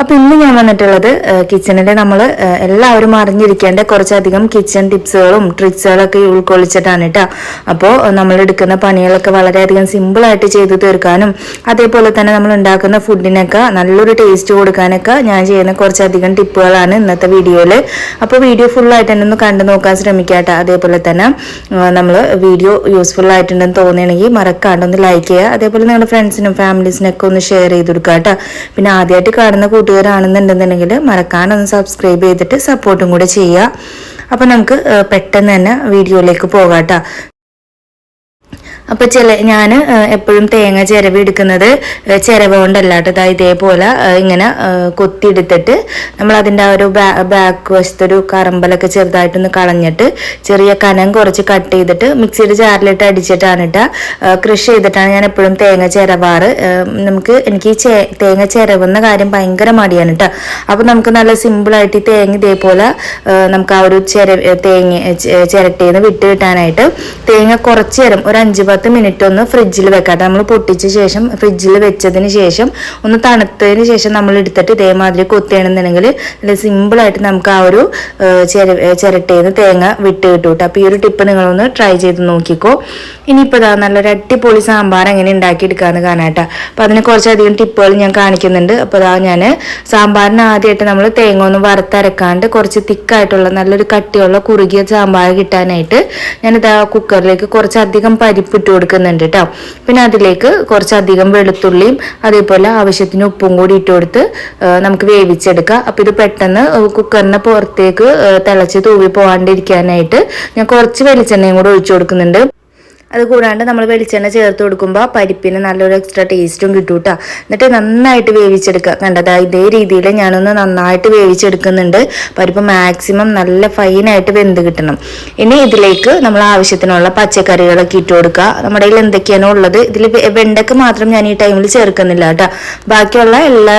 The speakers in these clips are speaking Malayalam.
അപ്പോൾ ഇന്ന് ഞാൻ വന്നിട്ടുള്ളത് കിച്ചണിൽ നമ്മൾ എല്ലാവരും അറിഞ്ഞിരിക്കേണ്ട കുറച്ചധികം കിച്ചൺ ടിപ്സുകളും ട്രിക്സുകളൊക്കെ ഉൾക്കൊള്ളിച്ചിട്ടാണ് കേട്ടോ അപ്പോൾ നമ്മൾ എടുക്കുന്ന പണികളൊക്കെ വളരെയധികം സിമ്പിളായിട്ട് ചെയ്തു തീർക്കാനും അതേപോലെ തന്നെ നമ്മൾ ഉണ്ടാക്കുന്ന ഫുഡിനൊക്കെ നല്ലൊരു ടേസ്റ്റ് കൊടുക്കാനൊക്കെ ഞാൻ ചെയ്യുന്ന കുറച്ചധികം ടിപ്പുകളാണ് ഇന്നത്തെ വീഡിയോയിൽ അപ്പോൾ വീഡിയോ ഫുള്ളായിട്ട് തന്നെ ഒന്ന് കണ്ടു നോക്കാൻ ശ്രമിക്കാട്ട അതേപോലെ തന്നെ നമ്മൾ വീഡിയോ യൂസ്ഫുൾ ആയിട്ടുണ്ടെന്ന് തോന്നുകയാണെങ്കിൽ മറക്കാണ്ട് ഒന്ന് ലൈക്ക് ചെയ്യുക. അതേപോലെ നിങ്ങളുടെ ഫ്രണ്ട്സിനും ഫാമിലീസിനൊക്കെ ഒന്ന് ഷെയർ ചെയ്ത് കൊടുക്കുക കേട്ടോ പിന്നെ ആദ്യമായിട്ട് കാണുന്ന കൂട്ടുകാരാണെന്നുണ്ടെന്നുണ്ടെങ്കിൽ മറക്കാനൊന്ന് സബ്സ്ക്രൈബ് ചെയ്തിട്ട് സപ്പോർട്ടും കൂടെ ചെയ്യുക. അപ്പോൾ നമുക്ക് പെട്ടെന്ന് തന്നെ വീഡിയോയിലേക്ക് പോകാം അപ്പൊ ചില ഞാൻ എപ്പോഴും തേങ്ങ ചിരവ് എടുക്കുന്നത് ചിരവ കൊണ്ടല്ല കേട്ടോ. ഇതേപോലെ ഇങ്ങനെ കൊത്തി കൊത്തിയെടുത്തിട്ട് നമ്മൾ അതിന്റെ ആ ഒരു ബാക്ക് വശത്തൊരു കറമ്പലൊക്കെ ചെറുതായിട്ടൊന്ന് കളഞ്ഞിട്ട് ചെറിയ കനം കുറച്ച് കട്ട് ചെയ്തിട്ട് മിക്സിയുടെ ജാറിലിട്ട് അടിച്ചിട്ടാണ് ഇട്ട കൃഷി ചെയ്തിട്ടാണ് ഞാൻ എപ്പോഴും തേങ്ങ ചിരവാറ്. നമുക്ക് എനിക്ക് തേങ്ങ ചിരവുന്ന കാര്യം ഭയങ്കര മടിയാണ് കേട്ടോ. അപ്പോൾ നമുക്ക് നല്ല സിമ്പിളായിട്ട് ഈ തേങ്ങ ഇതേപോലെ നമുക്ക് ആ ഒരു ചിര തേങ്ങ ചിരട്ടിന്ന് വിട്ട് കിട്ടാനായിട്ട് തേങ്ങ കുറച്ച് നേരം ഒരു അഞ്ച് പത്ത് മിനിറ്റ് ഒന്ന് ഫ്രിഡ്ജിൽ വെക്കാട്ടെ. നമ്മൾ പൊട്ടിച്ച ശേഷം ഫ്രിഡ്ജിൽ വെച്ചതിന് ശേഷം ഒന്ന് തണുത്തതിന് ശേഷം നമ്മൾ എടുത്തിട്ട് ഇതേമാതിരി കൊത്തിയാണെന്നുണ്ടെങ്കിൽ നല്ല സിമ്പിളായിട്ട് നമുക്ക് ആ ഒരു ചിര ചിരട്ടയിൽ നിന്ന് തേങ്ങ വിട്ട് കിട്ടും കേട്ടോ അപ്പോൾ ഈ ഒരു ടിപ്പ് നിങ്ങളൊന്ന് ട്രൈ ചെയ്ത് നോക്കിക്കോ. ഇനിയിപ്പോൾ ഇതാ നല്ലൊരു അടിപൊളി സാമ്പാർ എങ്ങനെ ഉണ്ടാക്കിയെടുക്കാമെന്ന് കാണാട്ടോ. അപ്പോൾ അതിന് കുറച്ചധികം ടിപ്പുകൾ ഞാൻ കാണിക്കുന്നുണ്ട്. അപ്പോൾ ഇതാ ഞാൻ സാമ്പാറിന് ആദ്യമായിട്ട് നമ്മൾ തേങ്ങ ഒന്ന് വറുത്തരക്കാണ്ട് കുറച്ച് തിക്കായിട്ടുള്ള നല്ലൊരു കട്ടിയുള്ള കുറുകിയ സാമ്പാർ കിട്ടാനായിട്ട് ഞാനിതാ കുക്കറിലേക്ക് കുറച്ചധികം പരിപ്പ് ഇട്ട് കൊടുക്കുന്നുണ്ട് കേട്ടോ പിന്നെ അതിലേക്ക് കുറച്ചധികം വെളുത്തുള്ളിയും അതേപോലെ ആവശ്യത്തിന് ഉപ്പും കൂടി ഇട്ട് കൊടുത്ത് നമുക്ക് വേവിച്ചെടുക്കാം. അപ്പോൾ ഇത് പെട്ടെന്ന് കുക്കറിന് പുറത്തേക്ക് തിളച്ച് തൂവി പോകാണ്ടിരിക്കാനായിട്ട് ഞാൻ കുറച്ച് വെളിച്ചെണ്ണയും കൂടെ ഒഴിച്ചു കൊടുക്കുന്നുണ്ട്. അത് കൂടാണ്ട് നമ്മൾ വെളിച്ചെണ്ണ ചേർത്ത് കൊടുക്കുമ്പോൾ പരിപ്പിന് നല്ലൊരു എക്സ്ട്രാ ടേസ്റ്റും കിട്ടും കേട്ടോ എന്നിട്ട് നന്നായിട്ട് വേവിച്ചെടുക്കുക കണ്ടതാ ഇതേ രീതിയിൽ ഞാനൊന്ന് നന്നായിട്ട് വേവിച്ചെടുക്കുന്നുണ്ട്. പരിപ്പ് മാക്സിമം നല്ല ഫൈനായിട്ട് വെന്ത് കിട്ടണം. ഇനി ഇതിലേക്ക് നമ്മൾ ആവശ്യത്തിനുള്ള പച്ചക്കറികളൊക്കെ ഇട്ട് കൊടുക്കുക നമ്മുടെ കയ്യിൽ എന്തൊക്കെയാണോ ഉള്ളത്. ഇതിൽ വെണ്ടയ്ക്ക് മാത്രം ഞാൻ ഈ ടൈമിൽ ചേർക്കുന്നില്ല കേട്ടോ. ബാക്കിയുള്ള എല്ലാ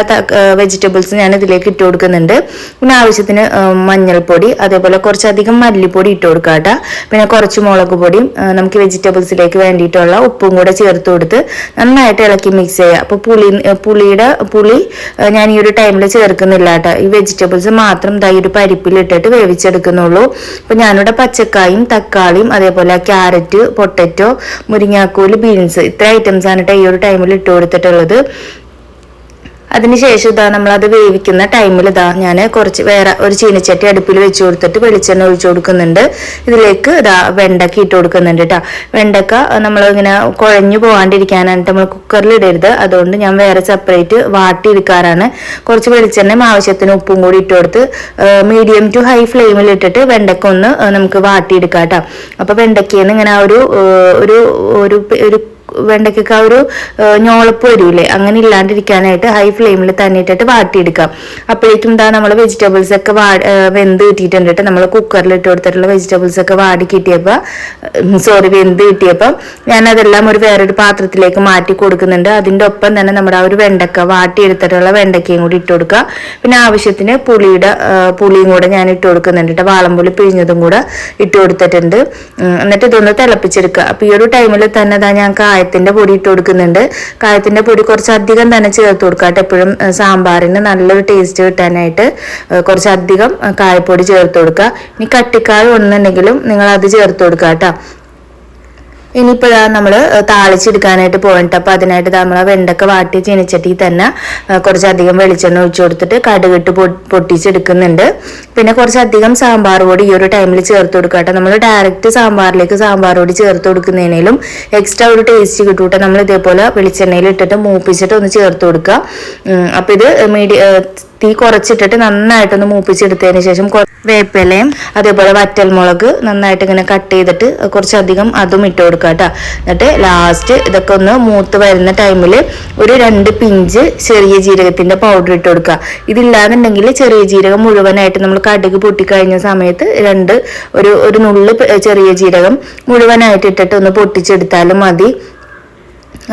വെജിറ്റബിൾസും ഞാൻ ഇതിലേക്ക് ഇട്ട് കൊടുക്കുന്നുണ്ട്. പിന്നെ ആവശ്യത്തിന് മഞ്ഞൾപ്പൊടി അതേപോലെ കുറച്ചധികം മല്ലിപ്പൊടി ഇട്ട് കൊടുക്കുക കേട്ടോ. പിന്നെ കുറച്ച് മുളക് പൊടിയും നമുക്ക് നമുക്ക് വെജിറ്റബിൾസിലേക്ക് വേണ്ടിയിട്ടുള്ള ഉപ്പും കൂടെ ചേർത്ത് കൊടുത്ത് നന്നായിട്ട് ഇളക്കി മിക്സ് ചെയ്യുക. അപ്പോൾ പുളി പുളിയുടെ പുളി ഞാൻ ഈ ഒരു ടൈമിൽ ചേർക്കുന്നില്ല കേട്ടോ ഈ വെജിറ്റബിൾസ് മാത്രം ഇതായി ഒരു പരിപ്പിലിട്ടിട്ട് വേവിച്ചെടുക്കുന്നുള്ളൂ. അപ്പോൾ ഞാനിവിടെ പച്ചക്കായും തക്കാളിയും അതേപോലെ ക്യാരറ്റ് പൊട്ടറ്റോ മുരിങ്ങാക്കോൽ ബീൻസ് ഇത്ര ഐറ്റംസ് ആണ് കേട്ടോ ഈ ഒരു ടൈമിൽ ഇട്ട് കൊടുത്തിട്ടുള്ളത്. അതിനുശേഷം ഇതാ നമ്മളത് വേവിക്കുന്ന ടൈമിൽ ഇതാ ഞാൻ കുറച്ച് വേറെ ഒരു ചീനച്ചട്ടി അടുപ്പിൽ വെച്ച് കൊടുത്തിട്ട് വെളിച്ചെണ്ണ ഒഴിച്ചു കൊടുക്കുന്നുണ്ട്. ഇതിലേക്ക് ഇതാ വെണ്ടക്ക ഇട്ട് കൊടുക്കുന്നുണ്ട് കേട്ടോ വെണ്ടക്ക നമ്മൾ ഇങ്ങനെ കുഴഞ്ഞു പോകാണ്ടിരിക്കാനായിട്ട് നമ്മൾ കുക്കറിൽ ഇടരുത്. അതുകൊണ്ട് ഞാൻ വേറെ സെപ്പറേറ്റ് വാട്ടി എടുക്കാറാണ്. കുറച്ച് വെളിച്ചെണ്ണയും ആവശ്യത്തിന് ഉപ്പും കൂടി ഇട്ട് കൊടുത്ത് മീഡിയം ടു ഹൈ ഫ്ലെയിമിൽ ഇട്ടിട്ട് വെണ്ടക്ക ഒന്ന് നമുക്ക് വാട്ടിയെടുക്കാം കേട്ടോ അപ്പോൾ വെണ്ടക്കയിൽ നിന്ന് ഇങ്ങനെ ഒരു ഒരു ഒരു വെണ്ടയ്ക്കൊക്കെ ആ ഒരു ഞോളപ്പ് വരൂലേ? അങ്ങനെ ഇല്ലാണ്ടിരിക്കാനായിട്ട് ഹൈ ഫ്ലെയിമിൽ തന്നെ ഇട്ടിട്ട് വാട്ടിയെടുക്കാം അപ്പോഴേക്കും എന്താ നമ്മൾ വെജിറ്റബിൾസ് ഒക്കെ വാ വെന്ത് കിട്ടിയിട്ടുണ്ട് കേട്ടോ നമ്മൾ കുക്കറിൽ ഇട്ട് കൊടുത്തിട്ടുള്ള വെജിറ്റബിൾസ് ഒക്കെ വാടി കിട്ടിയപ്പോൾ സോറി വെന്ത് കിട്ടിയപ്പോൾ ഞാൻ അതെല്ലാം ഒരു വേറൊരു പാത്രത്തിലേക്ക് മാറ്റി കൊടുക്കുന്നുണ്ട്. അതിന്റെ ഒപ്പം തന്നെ നമ്മുടെ ആ ഒരു വെണ്ടക്ക വാട്ടിയെടുത്തിട്ടുള്ള വെണ്ടക്കയും കൂടി ഇട്ട് കൊടുക്കുക. പിന്നെ ആവശ്യത്തിന് പുളിയുടെ പുളിയും കൂടെ ഞാൻ ഇട്ട് കൊടുക്കുന്നുണ്ട് കേട്ടോ വാളംപുളി പിഴിഞ്ഞതും കൂടെ ഇട്ട് കൊടുത്തിട്ടുണ്ട്. എന്നിട്ട് ഇതൊന്ന് തിളപ്പിച്ചെടുക്കുക. അപ്പോൾ ഈ ഒരു ടൈമിൽ തന്നെ ഞാൻ കായത്തിന്റെ പൊടി ഇട്ട് കൊടുക്കുന്നുണ്ട്. കായത്തിന്റെ പൊടി കുറച്ച് അധികം തന്നെ ചേർത്ത് കൊടുക്കാട്ടെ എപ്പോഴും സാമ്പാറിന് നല്ലൊരു ടേസ്റ്റ് കിട്ടാനായിട്ട് കുറച്ചധികം കായപ്പൊടി ചേർത്ത് കൊടുക്കുക. ഇനി കട്ടിക്കായ ഒന്നുണ്ടെങ്കിലും നിങ്ങൾ അത് ചേർത്ത് കൊടുക്കുക കേട്ടോ. ഇനിയിപ്പോൾ നമ്മൾ താളിച്ചെടുക്കാനായിട്ട് പോയിട്ട് അപ്പോൾ അതിനായിട്ട് നമ്മൾ വെണ്ടക്ക വാട്ടി ചീനിച്ചട്ടി തന്നെ കുറച്ചധികം വെളിച്ചെണ്ണ ഒഴിച്ചു കൊടുത്തിട്ട് കടുകിട്ട് പൊട്ടിച്ചെടുക്കുന്നുണ്ട്. പിന്നെ കുറച്ചധികം സാമ്പാർ പൊടി ഈ ഒരു ടൈമിൽ ചേർത്ത് കൊടുക്കട്ടെ നമ്മൾ ഡയറക്റ്റ് സാമ്പാറിലേക്ക് സാമ്പാർ പൊടി ചേർത്ത് കൊടുക്കുന്നതിനേലും എക്സ്ട്രാ ഒരു ടേസ്റ്റ് കിട്ടൂട്ടെ നമ്മൾ ഇതേപോലെ വെളിച്ചെണ്ണയിൽ ഇട്ടിട്ട് മൂപ്പിച്ചിട്ട് ഒന്ന് ചേർത്ത് കൊടുക്കുക. അപ്പൊ അപ്പോൾ ഇത് മീഡിയ തീ കുറച്ചിട്ടിട്ട് നന്നായിട്ടൊന്ന് മൂപ്പിച്ചെടുത്തതിന് ശേഷം വേപ്പിലയും അതേപോലെ വറ്റൽമുളക് നന്നായിട്ട് ഇങ്ങനെ കട്ട് ചെയ്തിട്ട് കുറച്ചധികം അതും ഇട്ട് കൊടുക്കുക കേട്ടോ എന്നിട്ട് ലാസ്റ്റ് ഇതൊക്കെ ഒന്ന് മൂത്ത് വരുന്ന ടൈമിൽ ഒരു രണ്ട് പിഞ്ച് ചെറിയ ജീരകത്തിന്റെ പൗഡർ ഇട്ട് കൊടുക്കുക. ഇതില്ലാന്നുണ്ടെങ്കിൽ ചെറിയ ജീരകം മുഴുവനായിട്ട് നമ്മൾ കടുക് പൊട്ടിക്കഴിഞ്ഞ സമയത്ത് രണ്ട് ഒരു ഒരു നുള്ള് ചെറിയ ജീരകം മുഴുവനായിട്ട് ഇട്ടിട്ട് ഒന്ന് പൊട്ടിച്ചെടുത്താലും മതി.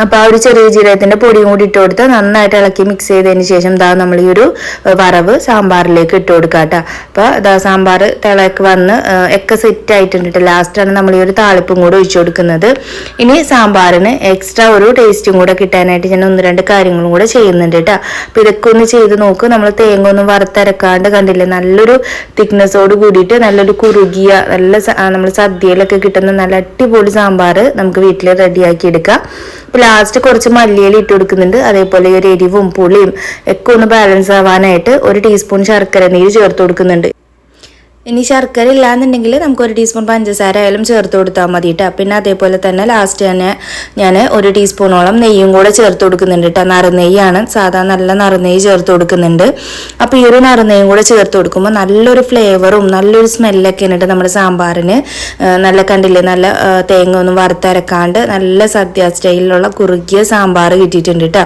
അപ്പോൾ ആ ഒരു ചെറിയ ജീരകത്തിന്റെ പൊടിയും കൂടി ഇട്ട് കൊടുത്ത് നന്നായിട്ട് ഇളക്കി മിക്സ് ചെയ്തതിന് ശേഷം ദാ നമ്മൾ ഈ ഒരു വറവ് സാമ്പാറിലേക്ക് ഇട്ട് കൊടുക്കുക കേട്ടോ അപ്പോൾ ദാ സാമ്പാർ തിളക്ക് വന്ന് ഒക്കെ സെറ്റ് ആയിട്ടുണ്ട് ലാസ്റ്റാണ് നമ്മൾ ഈ ഒരു താളിപ്പും കൂടെ ഒഴിച്ചു കൊടുക്കുന്നത്. ഇനി സാമ്പാറിന് എക്സ്ട്രാ ഒരു ടേസ്റ്റും കൂടെ കിട്ടാനായിട്ട് ഞാൻ ഒന്ന് രണ്ട് കാര്യങ്ങളും കൂടെ ചെയ്യുന്നുണ്ട് കേട്ടോ അപ്പോൾ ഇതൊക്കെ ഒന്ന് ചെയ്ത് നോക്ക്. നമ്മൾ തേങ്ങ ഒന്നും വറുത്തരക്കാണ്ട് കണ്ടില്ലേ? നല്ലൊരു തിക്നെസ്സോട് കൂടിയിട്ട് നല്ലൊരു കുറുകിയ നല്ല നമ്മൾ സദ്യയിലൊക്കെ കിട്ടുന്ന നല്ല അടിപൊളി സാമ്പാർ നമുക്ക് വീട്ടിൽ റെഡിയാക്കി എടുക്കാം. അപ്പോൾ ലാസ്റ്റ് കുറച്ച് മല്ലിയില ഇട്ട് കൊടുക്കുന്നുണ്ട്. അതേപോലെ ഈ ഒരു എരിവും പുളിയും ഒക്കെ ഒന്ന് ബാലൻസ് ആവാനായിട്ട് ഒരു ടീസ്പൂൺ ശർക്കര നീര് ചേർത്ത് കൊടുക്കുന്നുണ്ട്. ഇനി ശർക്കര ഇല്ലാന്നുണ്ടെങ്കിൽ നമുക്ക് ഒരു ടീസ്പൂൺ പഞ്ചസാര ആയാലും ചേർത്ത് കൊടുത്താൽ മതി കേട്ടോ പിന്നെ അതേപോലെ തന്നെ ലാസ്റ്റ് തന്നെ ഞാൻ ഒരു ടീസ്പൂണോളം നെയ്യും കൂടെ ചേർത്ത് കൊടുക്കുന്നുണ്ട് കേട്ടോ നറുനെയ്യാണ്. സാധാ നല്ല നറുനെയ്യ് ചേർത്ത് കൊടുക്കുന്നുണ്ട്. അപ്പോൾ ഈ ഒരു നറുനെയ്യും കൂടെ ചേർത്ത് കൊടുക്കുമ്പോൾ നല്ലൊരു ഫ്ലേവറും നല്ലൊരു സ്മെല്ലൊക്കെ ഉണ്ട് നമ്മുടെ സാമ്പാറിന്. നല്ല കണ്ടില്ലേ? നല്ല തേങ്ങ ഒന്നും വറുത്തരക്കാണ്ട് നല്ല സദ്യ സ്റ്റൈലിലുള്ള കുറുകിയ സാമ്പാർ കിട്ടിയിട്ടുണ്ട് കേട്ടോ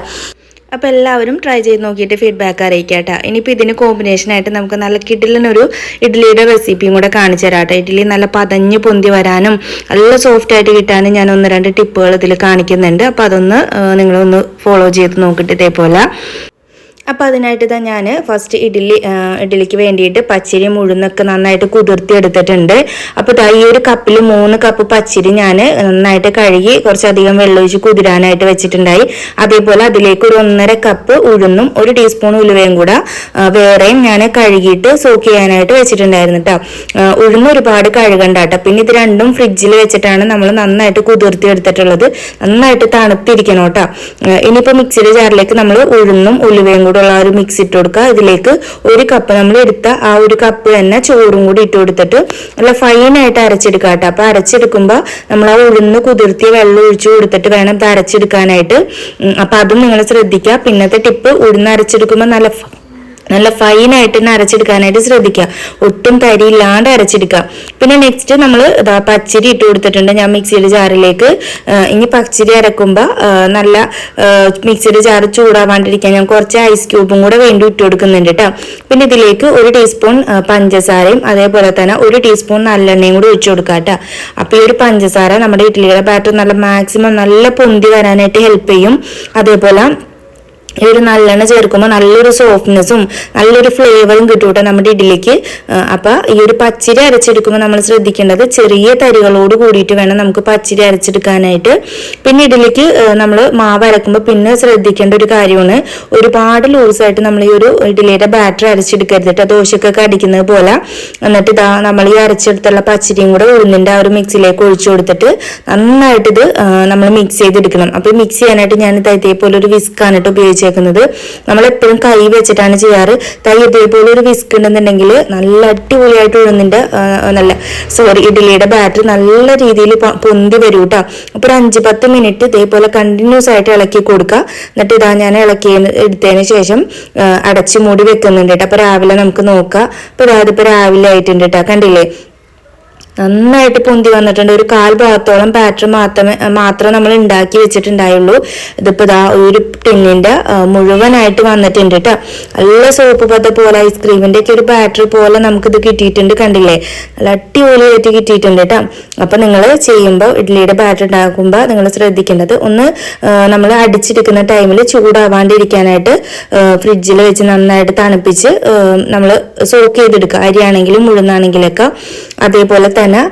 അപ്പോൾ എല്ലാവരും ട്രൈ ചെയ്ത് നോക്കിയിട്ട് ഫീഡ്ബാക്ക് അറിയിക്കാം കേട്ടോ ഇനിയിപ്പോൾ ഇതിന് കോമ്പിനേഷനായിട്ട് നമുക്ക് നല്ല കിഡിലിനൊരു ഇഡ്ഡലിയുടെ റെസിപ്പിയും കൂടെ കാണിച്ചു തരാം ഇഡ്ഡലി നല്ല പതഞ്ഞ് പൊന്തി വരാനും നല്ല സോഫ്റ്റ് ആയിട്ട് കിട്ടാനും ഞാൻ ഒന്ന് രണ്ട് ടിപ്പുകൾ ഇതിൽ കാണിക്കുന്നുണ്ട്. അപ്പോൾ അതൊന്ന് നിങ്ങളൊന്ന് ഫോളോ ചെയ്ത് നോക്കിയിട്ട് ഇതേപോലെ അപ്പോൾ അതിനായിട്ട് ഇതാ ഞാൻ ഫസ്റ്റ് ഇഡ്ഡലി ഇഡ്ഡലിക്ക് വേണ്ടിയിട്ട് പച്ചരി മുഴുന്നൊക്കെ നന്നായിട്ട് കുതിർത്തി എടുത്തിട്ടുണ്ട് അപ്പോൾ ഇതാ ഈ ഒരു കപ്പിൽ മൂന്ന് കപ്പ് പച്ചരി ഞാൻ നന്നായിട്ട് കഴുകി കുറച്ചധികം വെള്ളമൊഴിച്ച് കുതിരാനായിട്ട് വെച്ചിട്ടുണ്ടായി. അതേപോലെ അതിലേക്ക് ഒരു ഒന്നര കപ്പ് ഉഴുന്നും ഒരു ടീസ്പൂൺ ഉലുവയും കൂടെ വേറെയും ഞാൻ കഴുകിയിട്ട് സോക്ക് ചെയ്യാനായിട്ട് വെച്ചിട്ടുണ്ടായിരുന്നു കേട്ടോ ഉഴുന്ന് ഒരുപാട് കഴുകണ്ട കേട്ടോ പിന്നെ ഇത് രണ്ടും ഫ്രിഡ്ജിൽ വെച്ചിട്ടാണ് നമ്മൾ നന്നായിട്ട് കുതിർത്തി എടുത്തിട്ടുള്ളത് നന്നായിട്ട് തണുത്തിരിക്കണം കേട്ടോ ഇനിയിപ്പോൾ മിക്സിയുടെ ജാറിലേക്ക് നമ്മൾ ഉഴുന്നും ഉലുവയും കൂടെ ഉള്ള ആ ഒരു മിക്സ് ഇട്ട് കൊടുക്കുക. ഇതിലേക്ക് ഒരു കപ്പ് നമ്മൾ എടുത്ത ആ ഒരു കപ്പ് തന്നെ ചോറും കൂടി ഇട്ട് കൊടുത്തിട്ട് നല്ല ഫൈനായിട്ട് അരച്ചെടുക്കുക കേട്ടോ. അപ്പോൾ അരച്ചെടുക്കുമ്പോൾ നമ്മൾ ആ ഉഴുന്ന് കുതിർത്തിയ വെള്ളം ഒഴിച്ചു കൊടുത്തിട്ട് വേണം ഇത് അരച്ചെടുക്കാനായിട്ട്. അപ്പൊ അതും നിങ്ങൾ ശ്രദ്ധിക്കുക. പിന്നത്തെ ടിപ്പ് ഉഴുന്ന് അരച്ചെടുക്കുമ്പോൾ നല്ല നല്ല ഫൈനായിട്ട് തന്നെ അരച്ചെടുക്കാനായിട്ട് ശ്രദ്ധിക്കുക. ഒട്ടും തരിയില്ലാണ്ട് അരച്ചെടുക്കുക. പിന്നെ നെക്സ്റ്റ് നമ്മൾ പച്ചരി ഇട്ട് കൊടുത്തിട്ടുണ്ട്. ഞാൻ മിക്സിയുടെ ജാറിലേക്ക് ഇനി പച്ചരി അരക്കുമ്പോൾ നല്ല മിക്സിയുടെ ജാറ് ചൂടാവാണ്ടിരിക്കാൻ ഞാൻ കുറച്ച് ഐസ് ക്യൂബും കൂടെ വേണ്ടി ഇട്ട് കൊടുക്കുന്നുണ്ട് കേട്ടോ പിന്നെ ഇതിലേക്ക് ഒരു ടീസ്പൂൺ പഞ്ചസാരയും അതേപോലെ തന്നെ ഒരു ടീസ്പൂൺ നല്ലെണ്ണയും കൂടി ഒഴിച്ചു കൊടുക്കുക കേട്ടോ അപ്പോൾ ഈ ഒരു പഞ്ചസാര നമ്മുടെ ഇഡ്ഡലിയുടെ ബാറ്റർ നല്ല മാക്സിമം നല്ല പൊന്തി വരാനായിട്ട് ഹെൽപ്പ് ചെയ്യും. അതേപോലെ ഈ ഒരു നല്ലെണ്ണ ചേർക്കുമ്പോൾ നല്ലൊരു സോഫ്റ്റ്നെസ്സും നല്ലൊരു ഫ്ലേവറും കിട്ടും നമ്മുടെ ഇഡ്ഡലിക്ക് അപ്പോൾ ഈ ഒരു പച്ചരി അരച്ചെടുക്കുമ്പോൾ നമ്മൾ ശ്രദ്ധിക്കേണ്ടത് ചെറിയ തരികളോട് കൂടിയിട്ട് വേണം നമുക്ക് പച്ചരി അരച്ചെടുക്കാനായിട്ട്. പിന്നെ ഇഡ്ഡലിക്ക് നമ്മൾ മാവ് അരക്കുമ്പോൾ പിന്നെ ശ്രദ്ധിക്കേണ്ട ഒരു കാര്യമാണ് ഒരുപാട് ലൂസായിട്ട് നമ്മൾ ഈ ഒരു ഇഡ്ഡലിയുടെ ബാറ്റർ അരച്ചെടുക്കരുത് കേട്ടോ ദോശക്കൊക്കെ അടിക്കുന്നത് പോലെ. എന്നിട്ട് ഇതാ നമ്മൾ ഈ അരച്ചെടുത്തുള്ള പച്ചരിയും കൂടെ ഉഴുന്നിന്റെ ആ ഒരു മിക്സിയിലേക്ക് ഒഴിച്ചു കൊടുത്തിട്ട് നന്നായിട്ട് ഇത് നമ്മൾ മിക്സ് ചെയ്തെടുക്കണം. അപ്പോൾ മിക്സ് ചെയ്യാനായിട്ട് ഞാൻ ഇതായി പോലെ ഒരു വിസ്കാണ് കേട്ടോ നമ്മൾ എപ്പോഴും കൈ വെച്ചിട്ടാണ് ചെയ്യാറ്. തൈ ഇതേപോലെ ഒരു വിസ്ക് ഉണ്ടെന്നുണ്ടെങ്കിൽ നല്ല അടിപൊളിയായിട്ട് ഉഴുന്നിന്റെ നല്ല സോറി ഇഡ്ഡലിയുടെ ബാറ്ററി നല്ല രീതിയിൽ പൊന്തി വരും കേട്ടോ അപ്പോൾ ഒരു അഞ്ച് പത്ത് മിനിറ്റ് ഇതേപോലെ കണ്ടിന്യൂസ് ആയിട്ട് ഇളക്കി കൊടുക്കുക എന്നിട്ട് ഇതാ ഞാൻ ഇളക്കി എടുത്തതിന് ശേഷം അടച്ചു മൂടി വെക്കുന്നുണ്ട് കേട്ടോ. അപ്പോൾ രാവിലെ നമുക്ക് നോക്കാം. അപ്പോൾ രാവിലെ ആയിട്ടുണ്ട് കേട്ടോ. കണ്ടില്ലേ? നന്നായിട്ട് പൊന്തി വന്നിട്ടുണ്ട്. ഒരു കാൽ ഭാഗത്തോളം ബാറ്റർ മാത്രമേ മാത്രം നമ്മൾ ഉണ്ടാക്കി വെച്ചിട്ടുണ്ടായുള്ളൂ. ഇതിപ്പോ ഇതാ ഒരു ടിന്നിന്റെ മുഴുവനായിട്ട് വന്നിട്ടുണ്ട് കേട്ടോ നല്ല സോപ്പ് പത പോലെ ഐസ്ക്രീമിന്റെ ഒക്കെ ഒരു ബാറ്ററി പോലെ നമുക്കിത് കിട്ടിയിട്ടുണ്ട് കണ്ടില്ലേ? നല്ല അടിപൊളിയായിട്ട് കിട്ടിയിട്ടുണ്ട് കേട്ടോ അപ്പൊ നിങ്ങൾ ചെയ്യുമ്പോൾ ഇഡ്ഡലിയുടെ ബാറ്റർ ഉണ്ടാക്കുമ്പോൾ നിങ്ങൾ ശ്രദ്ധിക്കേണ്ടത് ഒന്ന് നമ്മൾ അടിച്ചെടുക്കുന്ന ടൈമിൽ ചൂടാവാണ്ടിരിക്കാനായിട്ട് ഫ്രിഡ്ജിൽ വെച്ച് നന്നായിട്ട് തണുപ്പിച്ച് നമ്മൾ സോക്ക് ചെയ്തെടുക്കുക. അരിയാണെങ്കിലും ഉഴുന്നാണെങ്കിലൊക്കെ. അതേപോലെ തന്നെ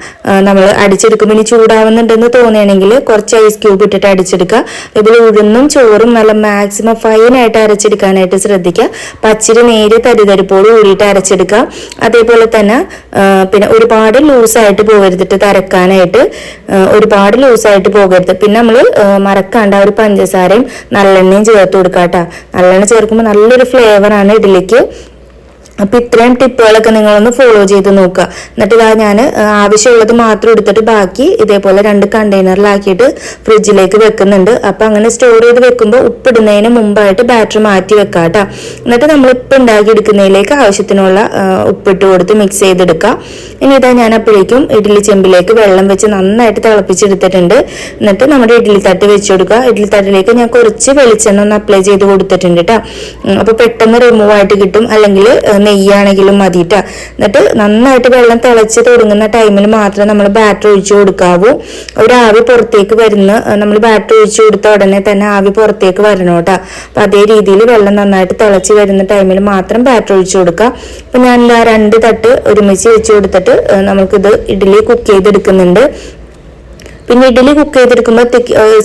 നമ്മൾ അടിച്ചെടുക്കുമ്പോൾ ഇനി ചൂടാവുന്നുണ്ടെന്ന് തോന്നുകയാണെങ്കിൽ കുറച്ച് ഐസ് ക്യൂബ് ഇട്ടിട്ട് അടിച്ചെടുക്കുക. ഇതിൽ ഉഴുന്നും ചോറും നല്ല മാക്സിമം ഫൈനായിട്ട് അരച്ചെടുക്കാനായിട്ട് ശ്രദ്ധിക്കുക. പച്ചരി നേരിയ തരിതരിപ്പോട് കൂടിയിട്ട് അരച്ചെടുക്കുക. അതേപോലെ തന്നെ പിന്നെ ഒരുപാട് ലൂസായിട്ട് പോകരുതിട്ട് തരക്കാനായിട്ട് ഒരുപാട് ലൂസായിട്ട് പോകരുത്. പിന്നെ നമ്മൾ മറക്കാണ്ട ഒരു പഞ്ചസാരയും നല്ലെണ്ണയും ചേർത്ത് കൊടുക്കുക കേട്ടോ. നല്ലെണ്ണ ചേർക്കുമ്പോൾ നല്ലൊരു ഫ്ലേവറാണ് ഇഡ്ഡലിക്ക് അപ്പൊ ഇത്രയും ടിപ്പുകളൊക്കെ നിങ്ങളൊന്ന് ഫോളോ ചെയ്ത് നോക്കുക. എന്നിട്ട് ഇതാ ഞാൻ ആവശ്യമുള്ളത് മാത്രം എടുത്തിട്ട് ബാക്കി ഇതേപോലെ രണ്ട് കണ്ടെയ്നറിലാക്കിയിട്ട് ഫ്രിഡ്ജിലേക്ക് വെക്കുന്നുണ്ട്. അപ്പൊ അങ്ങനെ സ്റ്റോർ ചെയ്ത് വെക്കുമ്പോൾ ഉപ്പിടുന്നതിന് മുമ്പായിട്ട് ബാറ്ററി മാറ്റി വെക്കാം കേട്ടോ എന്നിട്ട് നമ്മൾ ഉപ്പ് ഉണ്ടാക്കി എടുക്കുന്നതിലേക്ക് ആവശ്യത്തിനുള്ള ഉപ്പിട്ട് കൊടുത്ത് മിക്സ് ചെയ്തെടുക്കാം. ഇനി ഇതാ ഞാൻ അപ്പോഴേക്കും ഇഡ്ഡലി ചെമ്പിലേക്ക് വെള്ളം വെച്ച് നന്നായിട്ട് തിളപ്പിച്ചെടുത്തിട്ടുണ്ട്. എന്നിട്ട് നമ്മുടെ ഇഡ്ഡലി തട്ട് വെച്ച് കൊടുക്കുക. ഇഡ്ഡലി തട്ടിലേക്ക് ഞാൻ കുറച്ച് വെളിച്ചെണ്ണ ഒന്ന് അപ്ലൈ ചെയ്ത് കൊടുത്തിട്ടുണ്ട് കേട്ടോ അപ്പോൾ അപ്പൊ പെട്ടെന്ന് റിമൂവ് ആയിട്ട് കിട്ടും. അല്ലെങ്കിൽ നെയ്യാണെങ്കിലും മതിട്ടാ. എന്നിട്ട് നന്നായിട്ട് വെള്ളം തിളച്ച് തുടങ്ങുന്ന ടൈമിൽ മാത്രം നമ്മൾ ബാറ്റർ ഒഴിച്ചു കൊടുക്കാവൂ. ഒരു ആവി പുറത്തേക്ക് വരുന്ന നമ്മൾ ബാറ്റർ ഒഴിച്ചു കൊടുത്ത ഉടനെ തന്നെ ആവി പുറത്തേക്ക് വരണം കേട്ടോ. അപ്പൊ അതേ രീതിയിൽ വെള്ളം നന്നായിട്ട് തിളച്ച് വരുന്ന ടൈമിൽ മാത്രം ബാറ്റർ ഒഴിച്ചു കൊടുക്കുക അപ്പൊ ഞാൻ ആ രണ്ട് തട്ട് ഒരുമിച്ച് വെച്ച് കൊടുത്തിട്ട് നമുക്കിത് ഇഡ്ഡലി കുക്ക് ചെയ്തെടുക്കുന്നുണ്ട്. പിന്നെ ഇഡ്ഡലി കുക്ക് ചെയ്തെടുക്കുമ്പോൾ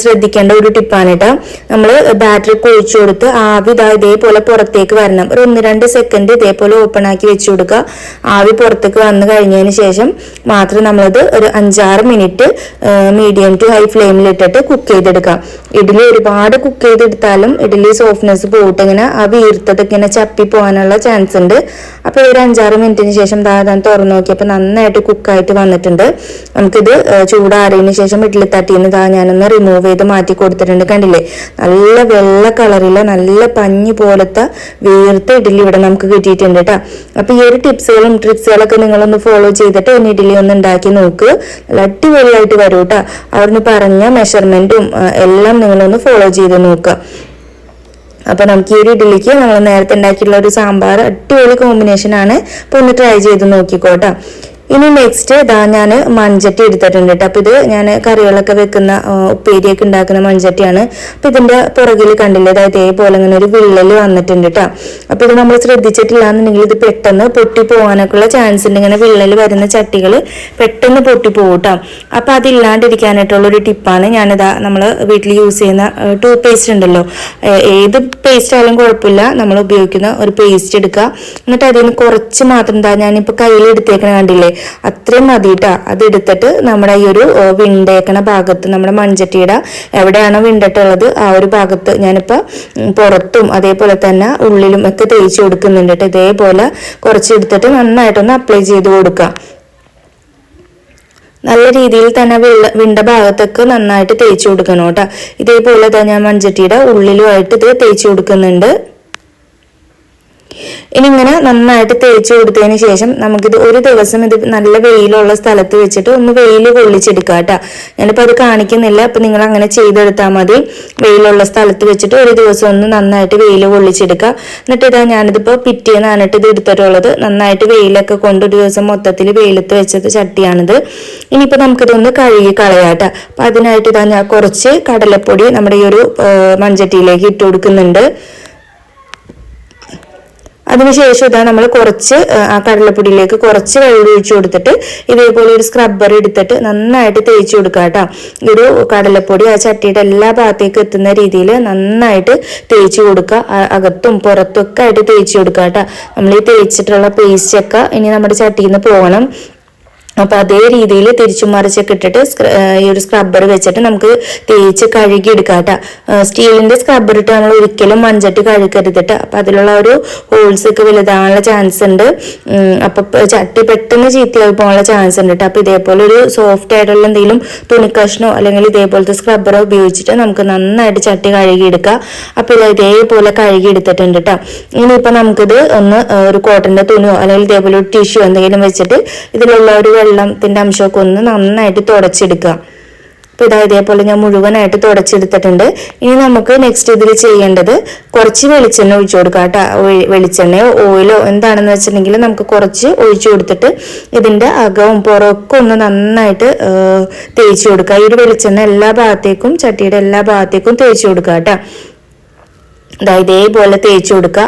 ശ്രദ്ധിക്കേണ്ട ഒരു ടിപ്പാണ് കേട്ടോ നമ്മൾ ബാറ്ററി ഒഴിച്ചു കൊടുത്ത് ആവി ഇതാ ഇതേപോലെ പുറത്തേക്ക് വരണം. ഒരു ഒന്ന് രണ്ട് സെക്കൻഡ് ഇതേപോലെ ഓപ്പൺ ആക്കി വെച്ചു കൊടുക്കുക. ആവി പുറത്തേക്ക് വന്നു കഴിഞ്ഞതിന് ശേഷം മാത്രം നമ്മളത് ഒരു അഞ്ചാറ് മിനിറ്റ് മീഡിയം ടു ഹൈ ഫ്ലെയിമിൽ ഇട്ടിട്ട് കുക്ക് ചെയ്തെടുക്കാം ഇഡ്ഡലി ഒരുപാട് കുക്ക് ചെയ്തെടുത്താലും ഇഡ്ഡലി സോഫ്റ്റ്നെസ് പോയിട്ട് ഇങ്ങനെ ആ വീർത്തതൊക്കെ ഇങ്ങനെ ചപ്പി പോകാനുള്ള ചാൻസ് ഉണ്ട്. അപ്പോൾ ഒരു അഞ്ചാറ് മിനിറ്റിന് ശേഷം ഞാൻ തുറന്നു നോക്കിയപ്പോൾ നന്നായിട്ട് കുക്കായിട്ട് വന്നിട്ടുണ്ട്. നമുക്കിത് ചൂടാറിയതിന് ശേഷം ഇഡ്ഡലി തട്ടിന്ന് താ ഞാനൊന്ന് റിമൂവ് ചെയ്ത് മാറ്റി കൊടുത്തിട്ടുണ്ട്. കണ്ടില്ലേ? നല്ല വെള്ള കളറിലെ നല്ല പഞ്ഞി പോലത്തെ വീർത്ത ഇഡ്ഡലി ഇവിടെ നമുക്ക് കിട്ടിയിട്ടുണ്ട് കേട്ടോ അപ്പൊ ഈ ഒരു ടിപ്സുകളും ട്രിക്സുകളൊക്കെ നിങ്ങളൊന്ന് ഫോളോ ചെയ്തിട്ട് ഒന്ന് ഇഡ്ഡലി ഒന്ന് ഉണ്ടാക്കി നോക്ക്. നല്ല അടിപൊളിയായിട്ട് വരും കേട്ടോ അവിടുന്ന് പറഞ്ഞ മെഷർമെന്റും എല്ലാം നിങ്ങളൊന്ന് ഫോളോ ചെയ്ത് നോക്കുക അപ്പൊ നമുക്ക് ഈ ഒരു ഇഡ്ഡലിക്ക് നമ്മൾ നേരത്തെ ഉണ്ടാക്കിയിട്ടുള്ള ഒരു സാമ്പാർ അടിപൊളി കോമ്പിനേഷൻ ആണ്. അപ്പൊ ഒന്ന് ട്രൈ ചെയ്ത് നോക്കിക്കോട്ടെ. ഇനി നെക്സ്റ്റ് ഇതാ ഞാൻ മൺചട്ടി എടുത്തിട്ടുണ്ട് കേട്ടോ അപ്പൊ ഇത് ഞാൻ കറികളൊക്കെ വെക്കുന്ന ഉപ്പേരിയൊക്കെ ഉണ്ടാക്കുന്ന മൺചട്ടിയാണ്. അപ്പൊ ഇതിന്റെ പുറകിൽ കണ്ടില്ലേ അതായത് ഇതേപോലെ ഇങ്ങനെ ഒരു വിള്ളൽ വന്നിട്ടുണ്ട് കേട്ടോ അപ്പൊ ഇത് നമ്മൾ ശ്രദ്ധിച്ചിട്ടില്ല എന്നുണ്ടെങ്കിൽ ഇത് പെട്ടെന്ന് പൊട്ടി പോകാനൊക്കെ ഉള്ള ചാൻസ് ഉണ്ട്. ഇങ്ങനെ വിള്ളൽ വരുന്ന ചട്ടികൾ പെട്ടെന്ന് പൊട്ടി പോകും കേട്ടോ അപ്പൊ അതില്ലാണ്ടിരിക്കാനായിട്ടുള്ള ഒരു ടിപ്പാണ് ഞാനിതാ നമ്മൾ വീട്ടിൽ യൂസ് ചെയ്യുന്ന ടൂത്ത് പേസ്റ്റ് ഉണ്ടല്ലോ. ഏത് പേസ്റ്റ് ആയാലും കുഴപ്പമില്ല. നമ്മൾ ഉപയോഗിക്കുന്ന ഒരു പേസ്റ്റ് എടുക്കുക. എന്നിട്ട് അതിൽ നിന്ന് കുറച്ച് മാത്രം എന്താ ഞാനിപ്പോൾ കയ്യിൽ എടുത്തേക്കണ കണ്ടില്ലേ അത്രയും മതി കേട്ടോ അത് എടുത്തിട്ട് നമ്മുടെ ഈ ഒരു വിണ്ടേക്കണ ഭാഗത്ത് നമ്മുടെ മൺചട്ടിയുടെ എവിടെയാണോ വിണ്ടിട്ടുള്ളത് ആ ഒരു ഭാഗത്ത് ഞാനിപ്പോൾ പുറത്തും അതേപോലെ തന്നെ ഉള്ളിലും ഒക്കെ തേച്ച് കൊടുക്കുന്നുണ്ട് കേട്ടോ ഇതേപോലെ കുറച്ച് എടുത്തിട്ട് നന്നായിട്ടൊന്ന് അപ്ലൈ ചെയ്ത് കൊടുക്കുക നല്ല രീതിയിൽ തന്നെ വെള്ള വിണ്ട ഭാഗത്തൊക്കെ നന്നായിട്ട് തേച്ച് കൊടുക്കണം കേട്ടോ ഇതേപോലെ തന്നെ ഞാൻ മൺചട്ടിയുടെ ഉള്ളിലുമായിട്ട് ഇത് തേച്ച് കൊടുക്കുന്നുണ്ട്. ഇനി ഇങ്ങനെ നന്നായിട്ട് തേച്ച് കൊടുത്തതിന് ശേഷം നമുക്കിത് ഒരു ദിവസം ഇത് നല്ല വെയിലുള്ള സ്ഥലത്ത് വെച്ചിട്ട് ഒന്ന് വെയിൽ കൊള്ളിച്ചെടുക്കാം കേട്ടോ. ഞാനിപ്പോൾ അത് കാണിക്കുന്നില്ല. അപ്പം നിങ്ങൾ അങ്ങനെ ചെയ്തെടുത്താൽ മതി. വെയിലുള്ള സ്ഥലത്ത് വെച്ചിട്ട് ഒരു ദിവസം ഒന്ന് നന്നായിട്ട് വെയിൽ കൊള്ളിച്ചെടുക്കുക. എന്നിട്ട് ഇതാ ഞാനിതിപ്പോൾ പിറ്റേന്നാണ് ഇത് എടുത്തിട്ടുള്ളത്. നന്നായിട്ട് വെയിലൊക്കെ കൊണ്ട് ഒരു ദിവസം മൊത്തത്തിൽ വെയിലത്ത് വെച്ചത് ചട്ടിയാണിത്. ഇനിയിപ്പോൾ നമുക്കിതൊന്ന് കഴുകി കളയാട്ടോ അപ്പം അതിനായിട്ട് ഇതാ ഞാൻ കുറച്ച് കടലപ്പൊടി നമ്മുടെ ഈ ഒരു മൺചട്ടിയിലേക്ക് ഇട്ട് കൊടുക്കുന്നുണ്ട്. അതിനുശേഷം ഇതാ നമ്മൾ കുറച്ച് ആ, കടലപ്പൊടിയിലേക്ക് കുറച്ച് വെള്ളം ഒഴിച്ചു കൊടുത്തിട്ട് ഇതേപോലെ ഒരു സ്ക്രബ്ബർ എടുത്തിട്ട് നന്നായിട്ട് തേച്ച് കൊടുക്കുക കേട്ടോ. ഒരു കടലപ്പൊടി ആ ചട്ടിയുടെ എല്ലാ ഭാഗത്തേക്ക് എത്തുന്ന രീതിയിൽ നന്നായിട്ട് തേച്ച് കൊടുക്കുക. അകത്തും പുറത്തും ഒക്കെ ആയിട്ട് തേച്ച് കൊടുക്കുക കേട്ടോ. നമ്മൾ ഈ തേച്ചിട്ടുള്ള പേസ്റ്റൊക്കെ ഇനി നമ്മുടെ ചട്ടിയിൽ നിന്ന് പോകണം. അപ്പൊ അതേ രീതിയിൽ തിരിച്ചും മറിച്ചൊക്കെ ഇട്ടിട്ട് ഈ ഒരു സ്ക്രബ്ബർ വെച്ചിട്ട് നമുക്ക് തേച്ച് കഴുകി എടുക്കാം കേട്ടോ സ്റ്റീലിന്റെ സ്ക്രബ്ബർ ഇട്ട് നമ്മൾ ഒരിക്കലും മഞ്ഞട്ട് കഴുകരുതിട്ട്. അപ്പൊ അതിലുള്ള ഒരു ഹോൾസ് ഒക്കെ വലുതാവാനുള്ള ചാൻസ് ഉണ്ട്. അപ്പൊ ചട്ടി പെട്ടെന്ന് ചീത്തയായി പോകാനുള്ള ചാൻസ് ഉണ്ട് കേട്ടോ അപ്പൊ ഇതേപോലെ ഒരു സോഫ്റ്റ് ആയിട്ടുള്ള എന്തെങ്കിലും തുണിക്കഷ്ണോ അല്ലെങ്കിൽ ഇതേപോലത്തെ സ്ക്രബ്ബറോ ഉപയോഗിച്ചിട്ട് നമുക്ക് നന്നായിട്ട് ചട്ടി കഴുകി എടുക്കാം അപ്പൊ ഇത് ഇതേപോലെ കഴുകി എടുത്തിട്ടുണ്ട് കേട്ടോ ഇനിയിപ്പോ നമുക്കിത് ഒന്ന് ഒരു കോട്ടന്റെ തുണിയോ അല്ലെങ്കിൽ ഇതേപോലെ ഒരു ടിഷ്യൂ എന്തെങ്കിലും വെച്ചിട്ട് ഇതിലുള്ള ഒരു വെള്ളത്തിന്റെ അംശമൊക്കെ ഒന്ന് നന്നായിട്ട് തുടച്ചെടുക്കുക. അപ്പോൾ ഇതാ ഇതേപോലെ ഞാൻ മുഴുവനായിട്ട് തുടച്ചെടുത്തിട്ടുണ്ട്. ഇനി നമുക്ക് നെക്സ്റ്റ് ഇതിൽ ചെയ്യേണ്ടത് കുറച്ച് വെളിച്ചെണ്ണ ഒഴിച്ചു കൊടുക്കുക കേട്ടോ. വെളിച്ചെണ്ണയോ ഓയിലോ എന്താണെന്ന് വെച്ചിട്ടുണ്ടെങ്കിൽ നമുക്ക് കുറച്ച് ഒഴിച്ചു കൊടുത്തിട്ട് ഇതിന്റെ അകവും പുറമൊക്കെ ഒന്ന് നന്നായിട്ട് തേച്ച് കൊടുക്കുക. ഈ ഒരു വെളിച്ചെണ്ണ എല്ലാ ഭാഗത്തേക്കും ചട്ടിയുടെ എല്ലാ ഭാഗത്തേക്കും തേച്ച് കൊടുക്കുക കേട്ടോ. ദാ ഇതേപോലെ തേച്ച് കൊടുക്കുക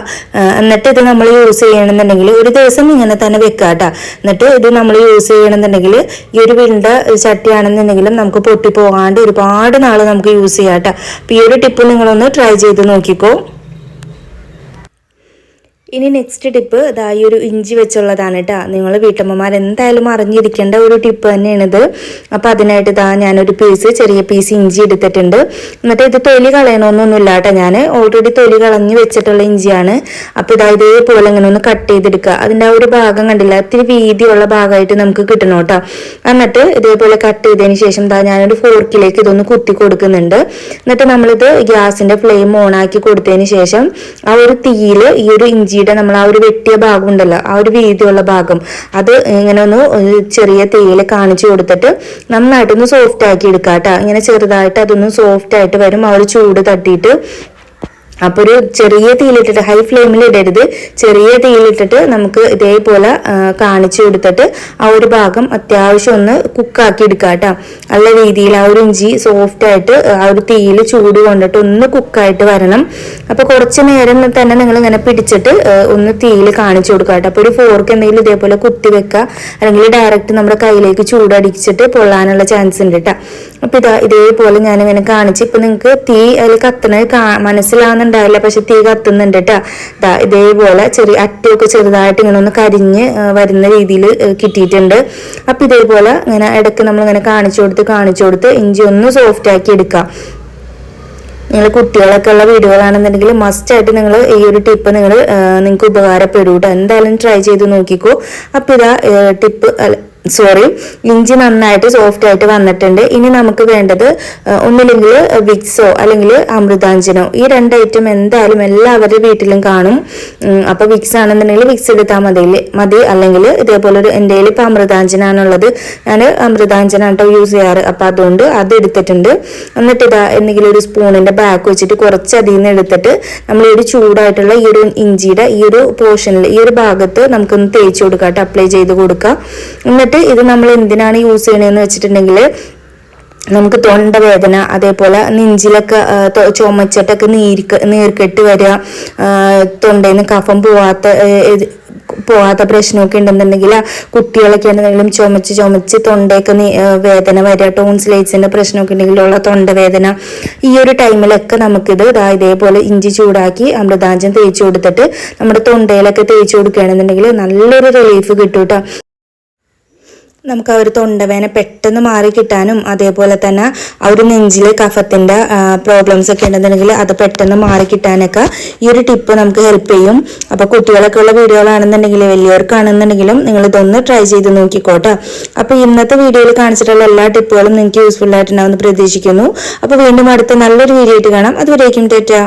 എന്നിട്ട് ഇത് നമ്മൾ യൂസ് ചെയ്യണമെന്നുണ്ടെങ്കിൽ ഒരു ദിവസം ഇങ്ങനെ തന്നെ വെക്കുക കേട്ടോ എന്നിട്ട് ഇത് നമ്മൾ യൂസ് ചെയ്യണമെന്നുണ്ടെങ്കിൽ ഈ ഒരു വിണ്ട ചട്ടിയാണെന്നുണ്ടെങ്കിലും നമുക്ക് പൊട്ടി പോകാണ്ട് ഒരുപാട് നാൾ നമുക്ക് യൂസ് ചെയ്യാം കേട്ടോ അപ്പോൾ ഈ ഒരു ടിപ്പ് നിങ്ങളൊന്ന് ട്രൈ ചെയ്ത് നോക്കിക്കോ. ഇനി നെക്സ്റ്റ് ടിപ്പ് ഇതാ ഈ ഒരു ഇഞ്ചി വെച്ചുള്ളതാണ് കേട്ടോ നിങ്ങൾ വീട്ടമ്മമാർ എന്തായാലും അറിഞ്ഞിരിക്കേണ്ട ഒരു ടിപ്പ് തന്നെയാണിത്. അപ്പോൾ അതിനായിട്ട് ഇതാ ഞാനൊരു പീസ് ചെറിയ പീസ് ഇഞ്ചി എടുത്തിട്ടുണ്ട്. എന്നിട്ട് ഇത് തൊലി കളയണമെന്നൊന്നുമില്ല കേട്ടോ ഞാൻ ഓൾറെഡി തൊലി കളഞ്ഞ് വെച്ചിട്ടുള്ള ഇഞ്ചിയാണ്. അപ്പോൾ ഇതാ ഇതേപോലെ ഇങ്ങനെ ഒന്ന് കട്ട് ചെയ്തെടുക്കുക അതിന്റെ ആ ഒരു ഭാഗം കണ്ടില്ല? ഇത്തിരി വീതിയുള്ള ഭാഗമായിട്ട് നമുക്ക് കിട്ടണം കേട്ടോ എന്നിട്ട് ഇതേപോലെ കട്ട് ചെയ്തതിന് ശേഷം ഇതാ ഞാനൊരു ഫോർക്കിലേക്ക് ഇതൊന്ന് കുത്തി കൊടുക്കുന്നുണ്ട്. എന്നിട്ട് നമ്മളിത് ഗ്യാസിന്റെ ഫ്ലെയിം ഓണാക്കി കൊടുത്തതിന് ശേഷം ആ ഒരു തീയിൽ ഈ ഒരു ഇഞ്ചിയുടെ നമ്മൾ ആ ഒരു വെട്ടിയ ഭാഗം ഉണ്ടല്ലോ ആ ഒരു വീതിയുള്ള ഭാഗം അത് ഇങ്ങനെ ഒന്ന് ചെറിയ തേയില കാണിച്ചു കൊടുത്തിട്ട് നന്നായിട്ടൊന്ന് സോഫ്റ്റ് ആക്കി എടുക്കുക കേട്ടോ ഇങ്ങനെ ചെറുതായിട്ട് അതൊന്ന് സോഫ്റ്റ് ആയിട്ട് വരും ആ ഒരു ചൂട് തട്ടിയിട്ട് അപ്പോൾ ഒരു ചെറിയ തീയിലിട്ടിട്ട് ഹൈ ഫ്ലെയിമിൽ ഇടരുത്. ചെറിയ തീയിലിട്ടിട്ട് നമുക്ക് ഇതേപോലെ കാണിച്ചു കൊടുത്തിട്ട് ആ ഒരു ഭാഗം അത്യാവശ്യം ഒന്ന് കുക്കാക്കി എടുക്കുക കേട്ടോ നല്ല രീതിയിൽ ആ ഒരു ഇഞ്ചി സോഫ്റ്റ് ആയിട്ട് ആ ഒരു തീയിൽ ചൂട് കൊണ്ടിട്ട് ഒന്ന് കുക്കായിട്ട് വരണം. അപ്പോൾ കുറച്ച് നേരം തന്നെ നിങ്ങൾ ഇങ്ങനെ പിടിച്ചിട്ട് ഒന്ന് തീയിൽ കാണിച്ചു കൊടുക്കുക കേട്ടോ അപ്പോൾ ഒരു ഫോർക്ക് എന്തെങ്കിലും ഇതേപോലെ കുത്തി വെക്കുക അല്ലെങ്കിൽ ഡയറക്റ്റ് നമ്മുടെ കയ്യിലേക്ക് ചൂടടിച്ചിട്ട് പൊള്ളാനുള്ള ചാൻസ് ഉണ്ട് കേട്ടോ അപ്പോൾ ഇതാ ഇതേപോലെ ഞാനിങ്ങനെ കാണിച്ച്. ഇപ്പൊ നിങ്ങൾക്ക് തീ അതിൽ കത്തണത് കാ മനസ്സിലാവുന്നുണ്ടാവില്ല പക്ഷെ തീ കത്തുന്നുണ്ട് കേട്ടോ ഇതേപോലെ ചെറിയ അറ്റമൊക്കെ ചെറുതായിട്ട് ഇങ്ങനെ ഒന്ന് കരിഞ്ഞ് വരുന്ന രീതിയിൽ കിട്ടിയിട്ടുണ്ട്. അപ്പൊ ഇതേപോലെ ഇങ്ങനെ ഇടയ്ക്ക് നമ്മൾ ഇങ്ങനെ കാണിച്ചു കൊടുത്ത് കാണിച്ചു കൊടുത്ത് ഇഞ്ചി ഒന്ന് സോഫ്റ്റ് ആക്കി എടുക്കാം. നിങ്ങൾ കുട്ടികളൊക്കെ ഉള്ള വീഡിയോകളാണെന്നുണ്ടെങ്കിൽ മസ്റ്റ് ആയിട്ട് നിങ്ങൾ ഈ ഒരു ടിപ്പ് നിങ്ങൾ നിങ്ങൾക്ക് ഉപകാരപ്പെടും കേട്ടോ എന്തായാലും ട്രൈ ചെയ്ത് നോക്കിക്കോ. അപ്പോൾ ഇതാ ടിപ്പ് സോറി ഇഞ്ചി നന്നായിട്ട് സോഫ്റ്റ് ആയിട്ട് വന്നിട്ടുണ്ട്. ഇനി നമുക്ക് വേണ്ടത് ഒന്നില്ലെങ്കിൽ വിക്സോ അല്ലെങ്കിൽ അമൃതാഞ്ജനോ ഈ രണ്ട് ഐറ്റം എന്തായാലും എല്ലാവരുടെ വീട്ടിലും കാണും. അപ്പോൾ അപ്പൊ വിക്സ് ആണെന്നുണ്ടെങ്കിൽ വിക്സ് എടുത്താൽ മതി. മതി. അല്ലെങ്കിൽ ഇതേപോലെ ഒരു എന്റെ കയ്യിൽ ഇപ്പം അമൃതാഞ്ജനാണുള്ളത്. ഞാൻ അമൃതാഞ്ജന കേട്ടോ യൂസ് ചെയ്യാറ്. അപ്പൊ അതുകൊണ്ട് അത് എടുത്തിട്ടുണ്ട്. എന്നിട്ട് ഇതാ എന്തെങ്കിലും ഒരു സ്പൂണിന്റെ ബാക്ക് വെച്ചിട്ട് കുറച്ച് അതിൽ നിന്ന് എടുത്തിട്ട് നമ്മൾ ഈ ഒരു ചൂടായിട്ടുള്ള ഈ ഒരു ഇഞ്ചിയുടെ ഈ ഒരു പോർഷനിൽ ഈ ഒരു ഭാഗത്ത് നമുക്കൊന്ന് തേച്ച് കൊടുക്കാം അപ്ലൈ ചെയ്ത് കൊടുക്കാം. എന്നിട്ട് ഇത് നമ്മൾ എന്തിനാണ് യൂസ് ചെയ്യണതെന്ന് വെച്ചിട്ടുണ്ടെങ്കിൽ നമുക്ക് തൊണ്ടവേദന അതേപോലെ നെഞ്ചിലൊക്കെ ചുമച്ചിട്ടൊക്കെ നീരിക്ക നീർക്കെട്ട് വരിക തൊണ്ടയിൽ നിന്ന് കഫം പോവാത്ത പോവാത്ത പ്രശ്നമൊക്കെ ഉണ്ടെന്നുണ്ടെങ്കിൽ കുട്ടികളൊക്കെ ആണെന്നുണ്ടെങ്കിലും ചുമച്ച് ചുമച്ച് തൊണ്ടയൊക്കെ വേദന വരിക ടോൺസിലേറ്റ്സിന്റെ പ്രശ്നമൊക്കെ ഉണ്ടെങ്കിലുള്ള തൊണ്ടവേദന ഈ ഒരു ടൈമിലൊക്കെ നമുക്കിത് ഇതാ ഇതേപോലെ ഇഞ്ചി ചൂടാക്കി അമൃതാഞ്ചം തേച്ച് കൊടുത്തിട്ട് നമ്മുടെ തൊണ്ടയിലൊക്കെ തേച്ച് കൊടുക്കുകയാണെന്നുണ്ടെങ്കിൽ നല്ലൊരു റിലീഫ് കിട്ടും കേട്ടോ നമുക്ക് ആ ഒരു തൊണ്ടവേന പെട്ടെന്ന് മാറി കിട്ടാനും അതേപോലെ തന്നെ ആ ഒരു നെഞ്ചിലെ കഫത്തിന്റെ പ്രോബ്ലംസ് ഒക്കെ ഉണ്ടെന്നുണ്ടെങ്കിൽ അത് പെട്ടെന്ന് മാറി കിട്ടാനൊക്കെ ഈ ഒരു ടിപ്പ് നമുക്ക് ഹെൽപ്പ് ചെയ്യും. അപ്പോൾ കുട്ടികളൊക്കെ ഉള്ള വീഡിയോകളാണെന്നുണ്ടെങ്കിൽ വലിയവർക്കാണെന്നുണ്ടെങ്കിലും നിങ്ങൾ ഇതൊന്ന് ട്രൈ ചെയ്ത് നോക്കിക്കോട്ടെ. അപ്പോൾ ഇന്നത്തെ വീഡിയോയിൽ കാണിച്ചിട്ടുള്ള എല്ലാ ടിപ്പുകളും നിങ്ങൾക്ക് യൂസ്ഫുൾ ആയിട്ടുണ്ടാവുമെന്ന് പ്രതീക്ഷിക്കുന്നു. അപ്പോൾ വീണ്ടും അടുത്ത നല്ലൊരു വീഡിയോ ആയിട്ട് കാണാം. അതുവരേക്കും ടേറ്റാ.